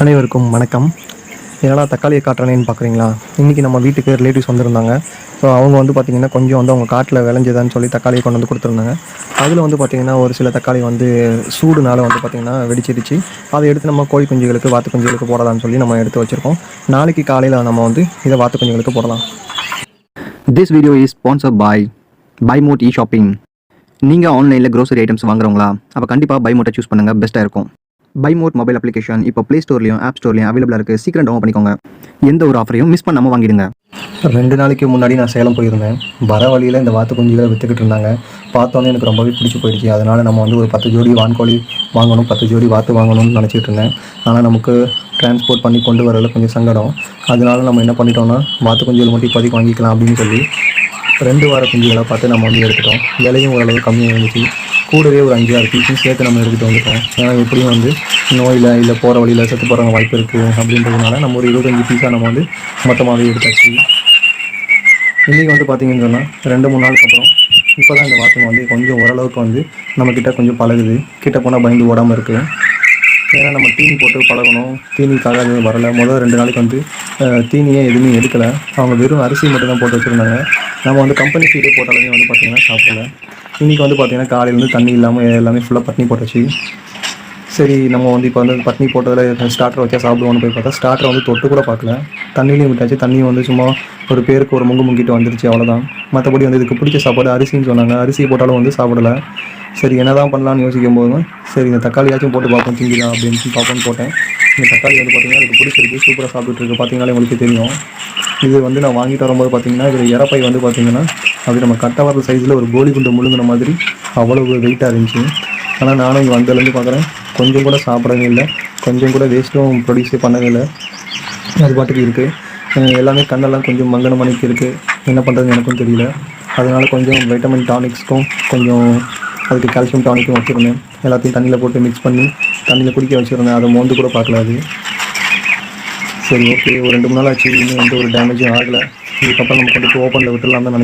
அனைவருக்கும் வணக்கம். என்னடா தக்காளியை காட்டுறேன்னு பார்க்குறீங்களா இன்றைக்கி நம்ம வீட்டுக்கு ரிலேட்டிவ்ஸ் வந்திருந்தாங்க. ஸோ அவங்க வந்து பார்த்திங்கன்னா கொஞ்சம் வந்து அவங்க காட்டில் விளைஞ்சதான்னு சொல்லி தக்காளியை கொண்டு வந்து கொடுத்துருந்தாங்க. அதில் வந்து பார்த்திங்கன்னா ஒரு சில தக்காளி வந்து சூடுனால வந்து பார்த்திங்கன்னா வெடிச்சிருச்சு. அதை எடுத்து நம்ம கோழி குஞ்சுகளுக்கு வாத்து குஞ்சுகளுக்கு போடலாம்னு சொல்லி நம்ம எடுத்து வச்சுருக்கோம். நாளைக்கு காலையில் நம்ம வந்து இதை வாத்து குஞ்சுகளுக்கு போடலாம். This video is sponsor by Buymod e shopping நீங்கள் ஆன்லைனில் க்ரோசரி ஐட்டம்ஸ் வாங்குறவங்களா? அப்போ கண்டிப்பாக பைமோட்டை சூஸ் பண்ணுங்கள் பெஸ்ட்டாக இருக்கும். பைமோட் மொபைல் அப்ளிகேஷன் இப்போ ப்ளே ஸ்டோர்லையும் ஆப் ஸ்டோர்லையும் அவைலபிளாக இருக்குது சீக்கிரம் டவுன் பண்ணிக்கோங்க. எந்த ஒரு ஆஃபரையும் மிஸ் பண்ணாமல் வாங்கிடுங்க. ரெண்டு நாளைக்கு முன்னாடி நான் சேலம் போயிருந்தேன். வர வழியில் இந்த வாத்து குஞ்சுகளை விற்றுக்கிட்டு இருந்தாங்க. பார்த்தோன்னே எனக்கு ரொம்பவே பிடிச்சி போயிடுச்சு. அதனால் நம்ம வந்து ஒரு பத்து ஜோடி வான்கோழி வாங்கணும் பத்து ஜோடி வாத்து வாங்கணும்னு நினச்சிட்டு இருந்தேன். ஆனால் நமக்கு டிரான்ஸ்போர்ட் பண்ணி கொண்டு வரல. கொஞ்சம் சங்கடம். அதனால நம்ம என்ன பண்ணிட்டோம்னா வாத்து குஞ்சுகள் மட்டும் இப்போதைக்கு வாங்கிக்கலாம் அப்படின்னு சொல்லி ரெண்டு வார குஞ்சுகளை பார்த்து நம்ம வந்து எடுத்துட்டோம். விலையும் ஓரளவு கம்மியாக இருந்துச்சு கூடவே ஒரு அஞ்சாறு பீஸும் சேர்த்து நம்ம எடுத்துகிட்டு வந்துட்டோம். ஏன்னா எப்படியும் வந்து நோயில் இல்லை போகிற வழியில் செத்து போகிற வாய்ப்பு இருக்குது அப்படின்றதுனால நம்ம ஒரு இருபத்தஞ்சு பீஸாக நம்ம வந்து மொத்தமாகவே எடுத்தாச்சு. இன்றைக்கி வந்து பார்த்தீங்கன்னு சொன்னால் ரெண்டு மூணு நாளுக்கு அப்புறம் இப்போ தான் இந்த வாசனை வந்து கொஞ்சம் ஓரளவுக்கு வந்து நம்மக்கிட்ட கொஞ்சம் பழகுது. கிட்ட போனால் பயந்து ஓடாமல் இருக்குது ஏன்னா நம்ம தீனி போட்டு பழகணும். தீனிக்காக அது வரல. முதல் ரெண்டு நாளைக்கு வந்து தீனியே எதுவுமே எடுக்கலை. அவங்க வெறும் அரிசி மட்டும் தான் போட்டு வச்சுருந்தாங்க. நம்ம வந்து கம்பெனி ஃபீடே போட்டாலுமே வந்து பார்த்திங்கன்னா சாப்பிடல. இன்றைக்கி வந்து பார்த்திங்கன்னா காலையிலேருந்து தண்ணி இல்லாமல் எல்லாமே ஃபுல்லாக பட்னி போட்டுச்சு. சரி நம்ம வந்து இப்போ வந்து பட்னி போட்டதில் ஸ்டார்டர் வச்சா சாப்பிடுவோம்னு போய் பார்த்தா ஸ்டார்டரை வந்து தொட்டு கூட பார்க்கல. தண்ணிலையும் விட்டாச்சு. தண்ணியும் வந்து சும்மா ஒரு பேருக்கு ஒரு முங்கு முங்கிட்டு வந்துருச்சு அவ்வளோதான் மற்றபடி வந்து இதுக்கு பிடிச்ச சாப்பாடு அரிசின்னு சொன்னாங்க. அரிசி போட்டாலும் வந்து சாப்பிடல. சரி என்ன தான் பண்ணலாம்னு யோசிக்கும் போதும் சரி இந்த தக்காளியாச்சும் போட்டு பார்ப்போம் திங்கிலாம் அப்படின்னு பார்ப்போம்னு போட்டேன். இந்த தக்காளி வந்து பார்த்திங்கன்னா எனக்கு பிடிச்சிருக்கு. சூப்பராக சாப்பிட்டுருக்கு இருக்கு. பார்த்தீங்கனாலே உங்களுக்கு தெரியும். இது வந்து நான் வாங்கிட்டு வரும்போது பார்த்தீங்கன்னா இதில் இறப்பை வந்து பார்த்தீங்கன்னா அது நம்ம கட்ட வர சைஸில் ஒரு கோலி குண்டு முழுங்கின மாதிரி அவ்வளோ வெயிட்டாக இருந்துச்சு. ஆனால் நானும் இங்கே வந்ததுலேருந்து பார்க்குறேன் கொஞ்சம் கூட சாப்பிட்றதும் இல்லை. கொஞ்சம் கூட வேஸ்ட்டும் ப்ரொடியூஸே பண்ணவே இல்லை. அது பாட்டுக்கு இருக்குது எல்லாமே கண்ணெல்லாம் கொஞ்சம் மங்கன மணிக்கு இருக்குது என்ன பண்ணுறதுன்னு எனக்கும் தெரியல. அதனால் கொஞ்சம் வைட்டமின் டானிக்ஸ்க்கும் கொஞ்சம் அதுக்கு கால்சியம் டானிக்கும் வச்சுருந்தேன். எல்லாத்தையும் தண்ணியில் போட்டு மிக்ஸ் பண்ணி தண்ணியில் குடிக்க வச்சுருந்தேன். அதை மோந்து கூட பார்க்கல அது. சரி ஓகே ஒரு ரெண்டு மூணு நாள் ஆச்சு. இன்னும் எந்த ஒரு டேமேஜும் ஆகலை. இதுக்கப்புறம் நம்ம கொண்டு போய் ஓப்பனில் விட்டுலாம் தான்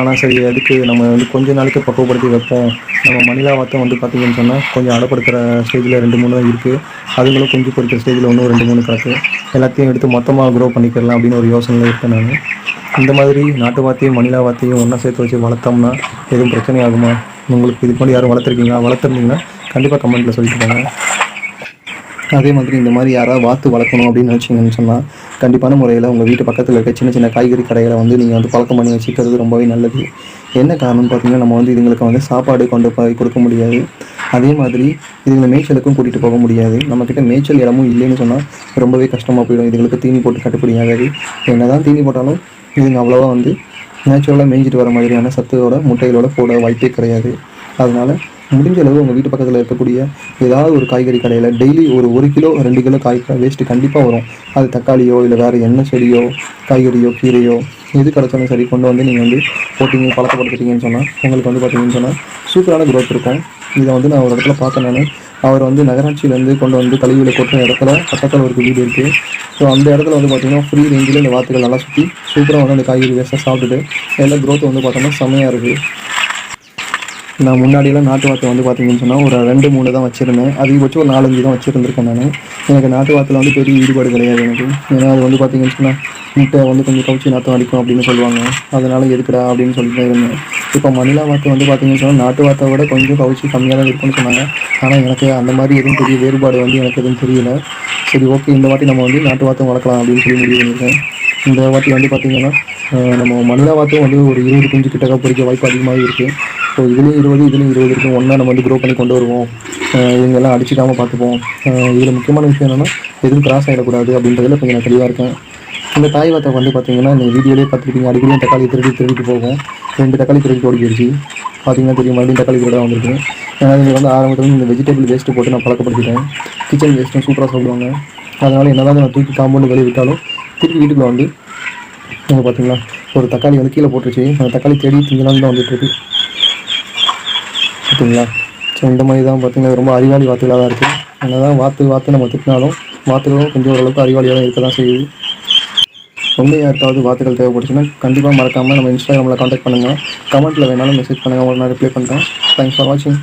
ஆனால் சரி அதுக்கு நம்ம வந்து கொஞ்ச நாளைக்கு பக்குவப்படுத்தி வைப்போம். நம்ம மணிலா வாத்தம் வந்து பார்த்தீங்கன்னு சொன்னால் கொஞ்சம் அடப்படுத்துகிற ஸ்டேஜில் ரெண்டு மூணு தான் இருக்குது அதுங்களும் குஞ்சு பொறிக்கிற ஸ்டேஜில் ஒன்றும் ரெண்டு மூணு கிடக்கு. எல்லாத்தையும் எடுத்து மொத்தமாக க்ரோ பண்ணிக்கலாம் அப்படின்னு ஒரு யோசனையில் இருக்கேன் நான். இந்த மாதிரி நாட்டு வாத்தையும் மணிலா வாத்தையும் ஒன்றா சேர்த்து வச்சு வளர்த்தோம்னா எதுவும் பிரச்சனை ஆகுமா? உங்களுக்கு இதுக்கு முன்னாடி யாரும் வளர்த்துருக்கீங்களா? வளர்த்துருந்தீங்கன்னா கண்டிப்பாக கமெண்ட்டில் சொல்லிட்டு போங்க. அதே மாதிரி இந்த மாதிரி யாராவது வாத்து வளர்க்கணும் அப்படின்னு நினச்சிங்கன்னு சொன்னால் கண்டிப்பான முறையில் உங்கள் வீட்டு பக்கத்தில் இருக்க சின்ன சின்ன காய்கறி கடைகளை வந்து நீங்கள் வந்து பழக்கம் பண்ணி வச்சுக்கிறது ரொம்பவே நல்லது. என்ன காரணம்னு பார்த்தீங்கன்னா நம்ம வந்து இதுங்களுக்கு வந்து சாப்பாடு கொண்டு போய் கொடுக்க முடியாது. அதே மாதிரி இதுங்களை மேய்ச்சலுக்கும் கூட்டிகிட்டு போக முடியாது. நம்மக்கிட்ட மேய்ச்சல் இடமும் இல்லைன்னு சொன்னால் ரொம்பவே கஷ்டமாக போயிடும். இதுங்களுக்கு தீனி போட்டு கட்டுப்படி ஆகாது. என்ன தான் தீனி போட்டாலும் இதுங்க அவ்வளோவா வந்து நேச்சுரலாக மேய்ஞ்சிட்டு வர மாதிரியான சத்துவோட முட்டைகளோட போட வாய்ப்பே கிடையாது. அதனால் முடிஞ்ச அளவு உங்கள் வீட்டு பக்கத்தில் இருக்கக்கூடிய ஏதாவது ஒரு காய்கறி கடையில் டெய்லி ஒரு ஒரு கிலோ ரெண்டு கிலோ காய் வேஸ்ட்டு கண்டிப்பாக வரும். அது தக்காளியோ இல்லை வேறு எண்ணெய் செடியோ காய்கறியோ கீரையோ எது கிடச்சாலும் சரி கொண்டு வந்து நீங்கள் வந்து போட்டிங்க பழக்கப்படுத்திட்டீங்கன்னு சொன்னால் உங்களுக்கு வந்து பார்த்தீங்கன்னு சொன்னால் சூப்பரான க்ரோத் இருக்கும். இதை வந்து நான் ஒரு இடத்துல பார்த்தேன் நான். அவர் வந்து நகராட்சியிலேருந்து கொண்டு வந்து கழிவுகளை கொட்டுற இடத்துல பக்கத்தில் ஒரு வீடு இருக்குது ஸோ அந்த இடத்துல வந்து பார்த்தீங்கன்னா ஃப்ரீ ரேஞ்சில் இந்த வாத்துகள் நல்லா சுற்றி சூப்பராக வந்து அந்த காய்கறி வேஸ்ட்டாக சாப்பிட்டுட்டு எல்லா க்ரோத் வந்து பார்த்தோம்னா செம்மையாக இருக்குது நான் முன்னாடியெல்லாம் நாட்டு வாத்து வந்து பார்த்தீங்கன்னு சொன்னால் ஒரு ரெண்டு மூணு தான் வச்சுருந்தேன். அதிகபட்சம் ஒரு நாலஞ்சு தான் வச்சுருந்துருக்கேன் நான். எனக்கு நாட்டு வாத்தில் வந்து பெரிய ஈடுபாடு கிடையாது எனக்கு. ஏன்னா அது வந்து பார்த்தீங்கன்னு சொன்னால் முட்டை வந்து கொஞ்சம் கவுச்சி நாற்றம் அடிக்கும் அப்படின்னு சொல்லுவாங்க. அதனால் எதுக்குடா அப்படின்னு சொல்லிட்டு இருந்தேன். இப்போ மணிலா வாத்து வந்து பார்த்தீங்கன்னு சொன்னால் நாட்டு வாத்தை விட கொஞ்சம் கவுச்சி கம்மியாக தான் இருக்கும்னு சொன்னாங்க. ஆனால் எனக்கு அந்த மாதிரி எதுவும் பெரிய வேறுபாடு வந்து எனக்கு எதுவும் தெரியல. சரி ஓகே இந்த வாட்டி நம்ம வந்து நாட்டு வாத்தம் வளர்க்கலாம் அப்படின்னு சொல்லி முடிவு பண்ணியிருக்கேன். இந்த வாட்டி வந்து பார்த்திங்கன்னா நம்ம மணிலா வாத்தும் வந்து ஒரு இருபது குஞ்சு கிட்டக்க பொறிக்க வாய்ப்பு அதிகமாக இருக்குது ஸோ இதுலேயும் இருபது இதுலேயும் இருபது இருக்கும். ஒன்றா நம்ம வந்து க்ரோ பண்ணி கொண்டு வருவோம். இவங்கெல்லாம் அடிச்சிக்காமல் பார்த்துப்போம். இதில் முக்கியமான விஷயம் என்னென்னா எதுவும் கிராஸ் ஆகிடக்கூடாது அப்படின்றதுல கொஞ்சம் நான் தெளிவாக இருக்கேன். இந்த தாய் வாத்தை வந்து பார்த்தீங்கன்னா இந்த வீடியோலேயே பார்த்துருப்பீங்க. அடிக்கடியும் தக்காளி திருடி திருடிட்டு போகும். ரெண்டு தக்காளி திருடி ஓடி போயிடுச்சு பார்த்தீங்கன்னா தெரியும் மறுபடியும் தக்காளி திருட வந்திருக்கு. ஏன்னா இதில் வந்து ஆரம்பத்தில் இந்த வெஜிடபிள் வேஸ்ட்டு போட்டு நான் பழக்கப்படுத்திட்டேன். கிச்சன் வேஸ்ட்டும் சூப்பராக சாப்பிடுவாங்க அதனால் என்னதான் நான் தூக்கி காம்பவுண்டு வெளியே விட்டாலும் திருப்பி வீட்டுக்குள்ளே வந்து நீங்கள் பார்த்தீங்களா ஒரு தக்காளி வந்து கீழே போட்டுருச்சு. அந்த தக்காளி தேடி திங்கலாம் தான் வந்துட்டுருக்கு ஓகேங்களா ஸோ இந்த மாதிரி தான் பார்த்திங்கன்னா ரொம்ப அறிவாளி வார்த்தைகளாக தான் இருக்குது என்னதான் வாத்து வாத்து நம்ம திட்டினாலும் வாத்துகளும் கொஞ்சம் ஓரளவுக்கு அறிவாளியாக தான் இருக்க தான் செய்யுது. ரொம்ப யாருக்காவது வார்த்தைகள் தேவைப்பட்டுச்சுன்னா கண்டிப்பாக மறக்காமல் நம்ம இன்ஸ்டாகிராமில் காண்டாக்ட் பண்ணுங்கள் கமெண்ட்டில் வேணாலும் மெசேஜ் பண்ணுங்கள் உங்களுக்கு நான் ரிப்ளை பண்ணுறேன் தேங்க்ஸ் ஃபார் வாட்சிங்